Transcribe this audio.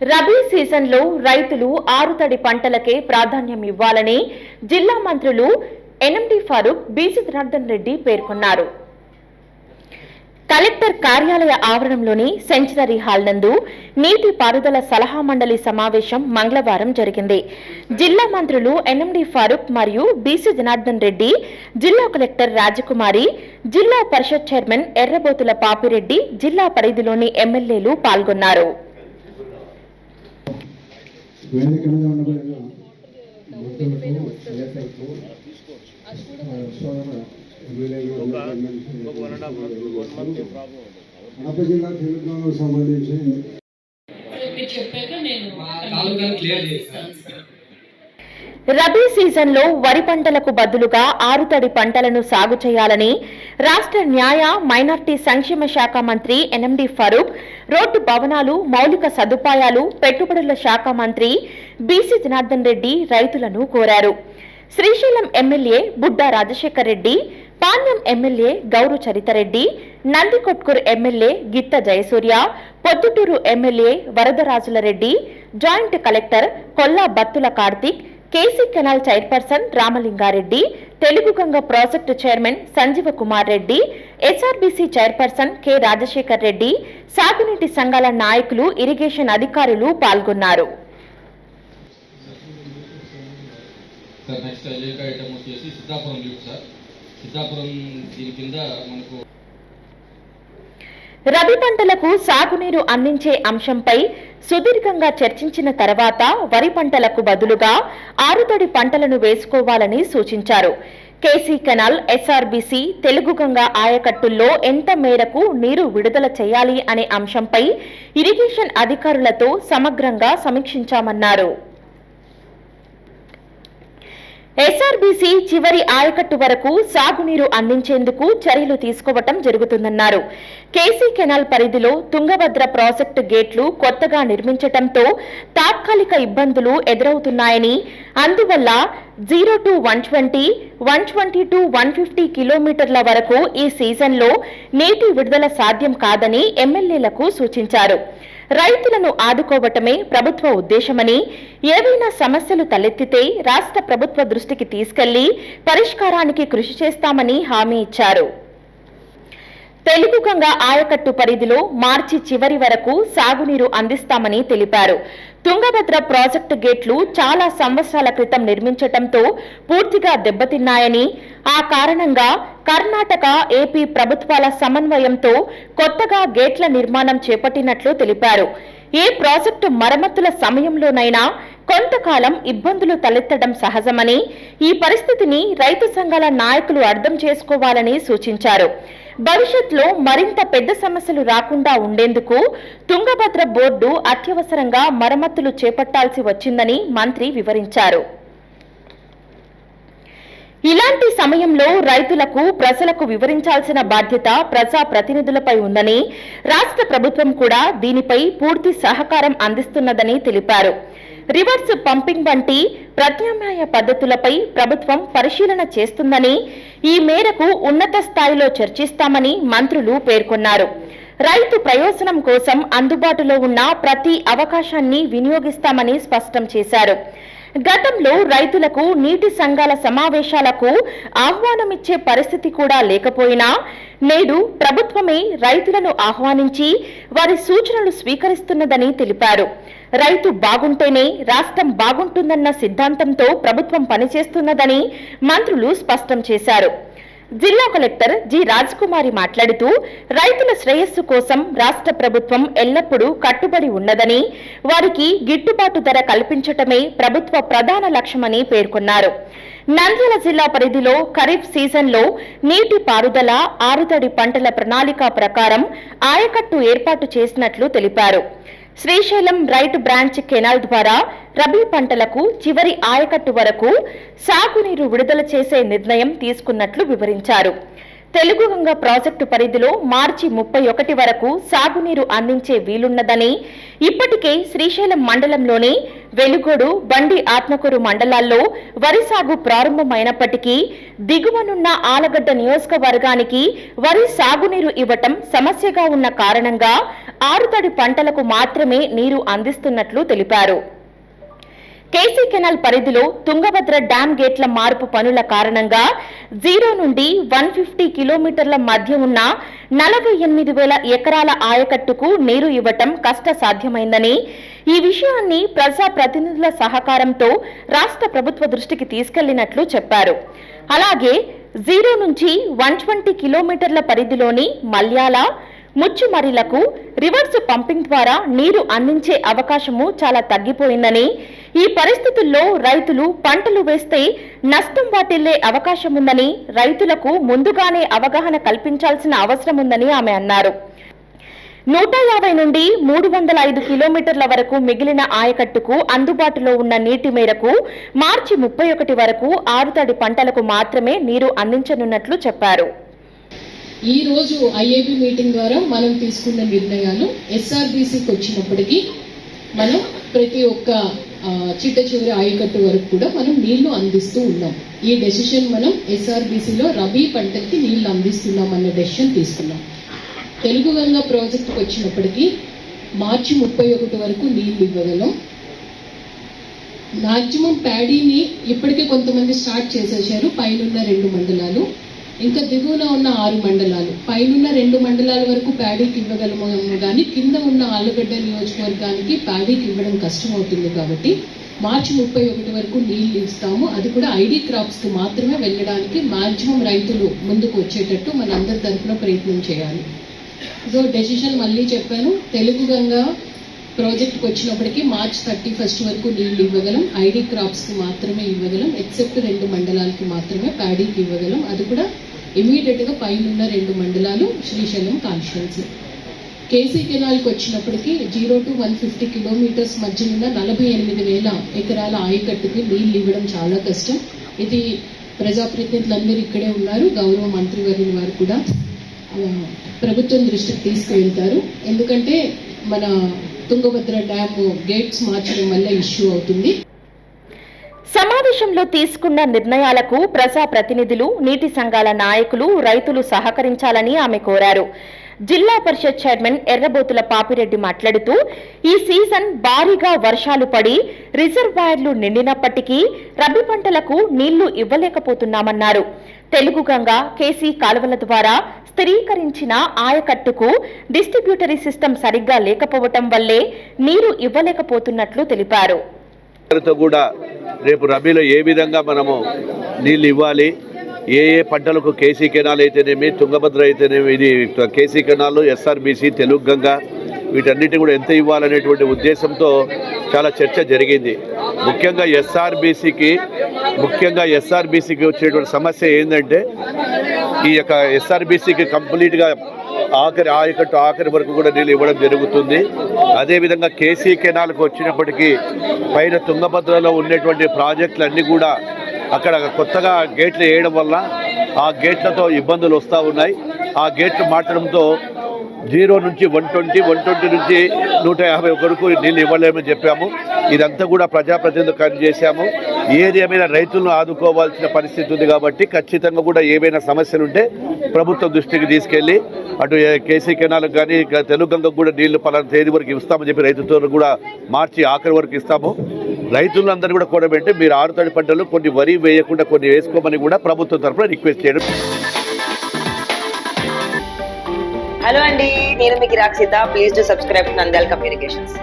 రబీ సీజన్లో రైతులు ఆరుతడి పంటలకే ప్రాధాన్యం ఇవ్వాలని జిల్లా మంత్రులు ఎన్ఎండి ఫారూక్ బీసీ జనార్దన్ రెడ్డి పేర్కొన్నారు. కలెక్టర్ కార్యాలయ ఆవరణంలోని సెంచరీ హాల్ నందు నీటి పారుదల సలహా మండలి సమావేశం మంగళవారం జరిగింది. జిల్లా మంత్రులు ఎన్ఎండి ఫారూక్ మరియు బీసీ జనార్దన్ రెడ్డి జిల్లా కలెక్టర్ రాజకుమారి జిల్లా పరిషత్ చైర్మన్ ఎర్రబోతుల పాపిరెడ్డి జిల్లా పరిధిలోని ఎమ్మెల్యేలు పాల్గొన్నారు. వేదిక మీద నేతలకు కడప జిల్లా సంబంధించి రబీ సీజన్లో వరి పంటలకు బదులుగా ఆరుతడి పంటలను సాగు చేయాలని రాష్ట్ర న్యాయ మైనార్టీ సంక్షేమ శాఖ మంత్రి ఎన్ఎండి ఫరూక్ రోడ్డు భవనాలు మౌలిక సదుపాయాలు పెట్టుబడుల శాఖ మంత్రి బీసీ జనార్దన్ రెడ్డి రైతులను కోరారు. Srisailam MLA Budda Rajasekhar Reddy Panyam MLA Gowru Charitha Reddy Nandikotkur MLA Gitta Jayasurya Proddatur MLA Varadarajula Reddy joint collector Kolla Battula Karthik KC canal chairperson Ramalinga Reddy Telugu Ganga project chairman Sanjeeva Kumar Reddy SRBC chairperson K Rajasekhar Reddy సాగునీటి సంఘాల నాయకులు irrigation అధికారులు పాల్గొన్నారు. రబీ పంటలకు సాగునీరు అందించే అంశంపై సుదీర్ఘంగా చర్చించిన తర్వాత వరి పంటలకు బదులుగా ఆరుతడి పంటలను వేసుకోవాలని సూచించారు. కేసీ కెనాల్ ఎస్ఆర్బీసీ తెలుగుగంగ ఆయకట్టుల్లో ఎంత మేరకు నీరు విడుదల చేయాలి అనే అంశంపై ఇరిగేషన్ అధికారులతో సమగ్రంగా సమీక్షించామన్నారు. ఎస్ఆర్బీసీ చివరి ఆయకట్టు వరకు సాగునీరు అందించేందుకు చర్యలు తీసుకోవటం జరుగుతుందన్నారు. కేసీ కెనాల్ పరిధిలో తుంగభద్ర ప్రాజెక్టు గేట్లు కొత్తగా నిర్మించటంతో తాత్కాలిక ఇబ్బందులు ఎదురవుతున్నాయని అందువల్ల zero two one twenty one twenty two one fifty కిలోమీటర్ల వరకు ఈ సీజన్లో నీటి విడుదల సాధ్యం కాదని ఎమ్మెల్యేలకు సూచించారు. రైతులను ఆదుకోవటమే ప్రభుత్వ ఉద్దేశమని ఏవైనా సమస్యలు తలెత్తితే రాష్ట్ర ప్రభుత్వ దృష్టికి తీసుకెళ్ళి పరిష్కారానికి కృషి చేస్తామని హామీ ఇచ్చారు. తెలుగు గంగ ఆయకట్టు పరిధిలో మార్చి చివరి వరకు సాగునీరు అందిస్తామని తెలిపారు. తుంగభద్ర ప్రాజెక్టు గేట్లు చాలా సంవత్సరాల క్రితం నిర్మించటంతో పూర్తిగా దెబ్బతిన్నాయని ఆ కారణంగా కర్ణాటక ఏపీ ప్రభుత్వాల సమన్వయంతో కొత్తగా గేట్ల నిర్మాణం చేపట్టినట్లు తెలిపారు. ఏ ప్రాజెక్టు మరమ్మతుల సమయంలోనైనా కొంతకాలం ఇబ్బందులు తలెత్తడం సహజమని ఈ పరిస్థితిని రైతు సంఘాల నాయకులు అర్థం చేసుకోవాలని సూచించారు. భవిష్యత్తులో మరింత పెద్ద సమస్యలు రాకుండా ఉండేందుకు తుంగభద్ర బోర్డు అత్యవసరంగా మరమ్మతులు చేపట్టాల్సి వచ్చిందని మంత్రి వివరించారు. ఇలాంటి సమయంలో రైతులకు ప్రజలకు వివరించాల్సిన బాధ్యత ప్రజా ప్రతినిధులపై ఉందని రాష్ట్ర ప్రభుత్వం కూడా దీనిపై పూర్తి సహకారం అందిస్తున్నదని తెలిపారు. రివర్స్ పంపింగ్ వంటి ప్రత్యామ్నాయ పద్ధతులపై ప్రభుత్వం పరిశీలన చేస్తుందని ఈ మేరకు ఉన్నత స్థాయిలో చర్చిస్తామని మంత్రులు పేర్కొన్నారు. రైతు ప్రయోజనం కోసం అందుబాటులో ఉన్న ప్రతి అవకాశాన్ని వినియోగిస్తామని స్పష్టం చేశారు. గతంలో రైతులకు నీటి సంఘాల సమావేశాలకు ఆహ్వానమిచ్చే పరిస్థితి కూడా లేకపోయినా నేడు ప్రభుత్వమే రైతులను ఆహ్వానించి వారి సూచనలు స్వీకరిస్తున్నదని తెలిపారు. రైతు బాగుంటేనే రాష్ట్రం బాగుంటుందన్న సిద్ధాంతంతో ప్రభుత్వం పనిచేస్తున్నదని మంత్రులు స్పష్టం చేశారు. జిల్లా కలెక్టర్ జి రాజకుమారి మాట్లాడుతూ రైతుల శ్రేయస్సు కోసం రాష్ట్ర ప్రభుత్వం ఎల్లప్పుడూ కట్టుబడి ఉన్నదని వారికి గిట్టుబాటు ధర కల్పించటమే ప్రభుత్వ ప్రధాన లక్ష్యమని పేర్కొన్నారు. నంద్యాల జిల్లా పరిధిలో ఖరీఫ్ సీజన్లో నీటి పారుదల ఆరుతడి పంటల ప్రణాళిక ప్రకారం ఆయకట్టు ఏర్పాటు చేసినట్లు తెలిపారు. శ్రీశైలం రైట్ బ్రాంచ్ కెనాల్ ద్వారా రబీ పంటలకు చివరి ఆయకట్టు వరకు సాగునీరు విడుదల చేసే నిర్ణయం తీసుకున్నట్లు వివరించారు. తెలుగు గంగ ప్రాజెక్టు పరిధిలో మార్చి ముప్పై ఒకటి వరకు సాగునీరు అందించే వీలున్నదని ఇప్పటికే శ్రీశైలం మండలంలోని వెలుగోడు బండి ఆత్మకూరు మండలాల్లో వరి సాగు ప్రారంభమైనప్పటికీ దిగువనున్న ఆలగడ్డ నియోజకవర్గానికి వరి సాగునీరు ఇవ్వటం సమస్యగా ఉన్న కారణంగా ఆరుతడి పంటలకు మాత్రమే నీరు అందిస్తున్నట్లు తెలిపారు. కేసీ కెనాల్ పరిధిలో తుంగభద్ర డ్యాం గేట్ల మార్పు పనుల కారణంగా జీరో నుండి వన్ ఫిఫ్టీ కిలోమీటర్ల మధ్య ఉన్న నలభై ఎనిమిది వేల ఎకరాల ఆయకట్టుకు నీరు ఇవ్వటం కష్టసాధ్యమైందని ఈ విషయాన్ని ప్రజా ప్రతినిధుల సహకారంతో రాష్ట్ర ప్రభుత్వ దృష్టికి తీసుకెళ్ళినట్లు చెప్పారు. అలాగే జీరో నుంచి వన్ ట్వంటీ కిలోమీటర్ల పరిధిలోని మల్యాల ముచ్చుమరిలకు రివర్స్ పంపింగ్ ద్వారా నీరు అందించే అవకాశము చాలా తగ్గిపోయిందని ఈ పరిస్థితుల్లో రైతులు పంటలు వేస్తే నష్టం వాటిల్లే అవకాశం ఉందని రైతులకు ముందుగానే అవగాహన కల్పించాల్సిన అవసరం ఉందని ఆమె అన్నారు. నూట యాభై నుండి మూడు వందల ఐదు కిలోమీటర్ల వరకు మిగిలిన ఆయకట్టుకు అందుబాటులో ఉన్న నీటి మేరకు మార్చి ముప్పై ఒకటి వరకు ఆరుతడి పంటలకు మాత్రమే నీరు అందించనున్నట్లు చెప్పారు. ఈ రోజు ఐఏబి మీటింగ్ ద్వారా మనం తీసుకున్న నిర్ణయాలు ఎస్ఆర్బీసీకి వచ్చినప్పటికీ మనం ప్రతి ఒక్క చిట్ట చివరి ఆయకట్టు వరకు కూడా మనం నీళ్ళు అందిస్తూ ఉన్నాం. ఈ డెసిషన్ మనం ఎస్ఆర్బీసీలో రబీ పంటకి నీళ్ళు అందిస్తున్నాం అన్న డెసిషన్ తీసుకున్నాం. తెలుగు గంగ ప్రాజెక్టుకి వచ్చినప్పటికీ మార్చి ముప్పై ఒకటి వరకు నీళ్ళు ఇవ్వగలం. మాక్సిమం ప్యాడీని ఇప్పటికే కొంతమంది స్టార్ట్ చేసేసారు పైనున్న రెండు మండలాలు. ఇంకా దిగువన ఉన్న ఆరు మండలాలు పైనున్న రెండు మండలాల వరకు ప్యాడీకి ఇవ్వగలము కానీ కింద ఉన్న ఆలుగడ్డ నియోజకవర్గానికి ప్యాడీకి ఇవ్వడం కష్టమవుతుంది కాబట్టి మార్చి ముప్పై ఒకటి వరకు నీళ్ళు ఇస్తాము. అది కూడా ఐడి క్రాప్స్కి మాత్రమే వెళ్ళడానికి మాక్సిమం రైతులు ముందుకు వచ్చేటట్టు మనందరి తరఫున ప్రయత్నం చేయాలి. సో డెసిషన్ మళ్ళీ చెప్పాను. తెలుగు గంగా ప్రాజెక్ట్కి వచ్చినప్పటికీ మార్చ్ థర్టీ ఫస్ట్ వరకు నీళ్ళు ఇవ్వగలం. ఐడి క్రాప్స్కి మాత్రమే ఇవ్వగలం. ఎక్సెప్ట్ రెండు మండలాలకి మాత్రమే ప్యాడీకి ఇవ్వగలం. అది కూడా ఇమీడియట్గా పైనున్న రెండు మండలాలు శ్రీశైలం కాన్స్టిట్యున్సీ కేసీ కెనాల్కి వచ్చినప్పటికీ zero two one fifty kilometres మధ్యనున్న నలభై ఎనిమిది వేల ఎకరాల ఆయకట్టుకి నీళ్ళు ఇవ్వడం చాలా కష్టం. ఇది ప్రజాప్రతినిధులందరూ ఇక్కడే ఉన్నారు. గౌరవ మంత్రివర్యుల వారు కూడా ప్రభుత్వం దృష్టికి తీసుకువెళ్తారు ఎందుకంటే మన తుంగభద్ర డ్యామ్ గేట్స్ మార్చడం వల్ల ఇష్యూ అవుతుంది. సమావేశంలో తీసుకున్న నిర్ణయాలకు ప్రజా ప్రతినిధులు నీటి సంఘాల నాయకులు రైతులు సహకరించాలని ఆమె కోరారు. జిల్లా పరిషత్ చైర్మన్ ఎర్రబోతుల పాపిరెడ్డి మాట్లాడుతూ ఈ సీజన్ భారీగా వర్షాలు పడి రిజర్వాయర్లు నిండినప్పటికీ రబీ పంటలకు నీళ్ళు ఇవ్వలేకపోతున్నామన్నారు. తెలుగు గంగ కేసీ కాలువల ద్వారా స్థిరీకరించిన ఆయకట్టుకు డిస్ట్రిబ్యూటరీ సిస్టమ్ సరిగ్గా లేకపోవటం వల్లే నీరు ఇవ్వలేకపోతున్నట్లు తెలిపారు. కూడా రేపు రబీలో ఏ విధంగా మనము నీళ్ళు ఇవ్వాలి? ఏ ఏ పంటలకు కేసీ కెనాల్ అయితేనేమి తుంగభద్ర అయితేనేమి ఇది KC canal SRBC Telugu Ganga వీటన్నిటి కూడా ఎంత ఇవ్వాలనేటువంటి ఉద్దేశంతో చాలా చర్చ జరిగింది. ముఖ్యంగా ఎస్ఆర్బీసీకి ముఖ్యంగా ఎస్ఆర్బీసీకి వచ్చేటువంటి సమస్య ఏంటంటే ఈ యొక్క ఎస్ఆర్బీసీకి కంప్లీట్గా ఆఖరి ఆయకట్టు ఆఖరి వరకు కూడా నీళ్ళు ఇవ్వడం జరుగుతుంది. అదేవిధంగా కేసీ కెనాల్కి వచ్చినప్పటికీ పైన తుంగభద్రలో ఉన్నటువంటి ప్రాజెక్టులన్నీ కూడా అక్కడ కొత్తగా గేట్లు వేయడం వల్ల ఆ గేట్లతో ఇబ్బందులు వస్తూ ఉన్నాయి. ఆ గేట్లు మార్చడంతో జీరో నుంచి వన్ ట్వంటీ వన్ ట్వంటీ నుంచి నూట యాభై వరకు నీళ్ళు ఇవ్వలేమని చెప్పాము. ఇదంతా కూడా ప్రజాప్రతినిధులు కానీ చేశాము. ఏది ఏమైనా రైతులను ఆదుకోవాల్సిన పరిస్థితి ఉంది కాబట్టి ఖచ్చితంగా కూడా ఏమైనా సమస్యలుంటే ప్రభుత్వం దృష్టికి తీసుకెళ్ళి అటు కేసీ కెనాలకు కానీ తెలుగుగంగకు కూడా నీళ్ళు పలానా తేదీ వరకు ఇస్తామని చెప్పి రైతుతో కూడా మార్చి ఆఖరి వరకు ఇస్తాము. రైతులందరూ కూడా కూడబెట్టి మీరు ఆరుతడి పంటలు కొన్ని వరి వేయకుండా కొన్ని వేసుకోమని కూడా ప్రభుత్వం తరఫున రిక్వెస్ట్ చేయడం. హలో అండి నేను మీకు Rakshitha please to subscribe Nandyal communications.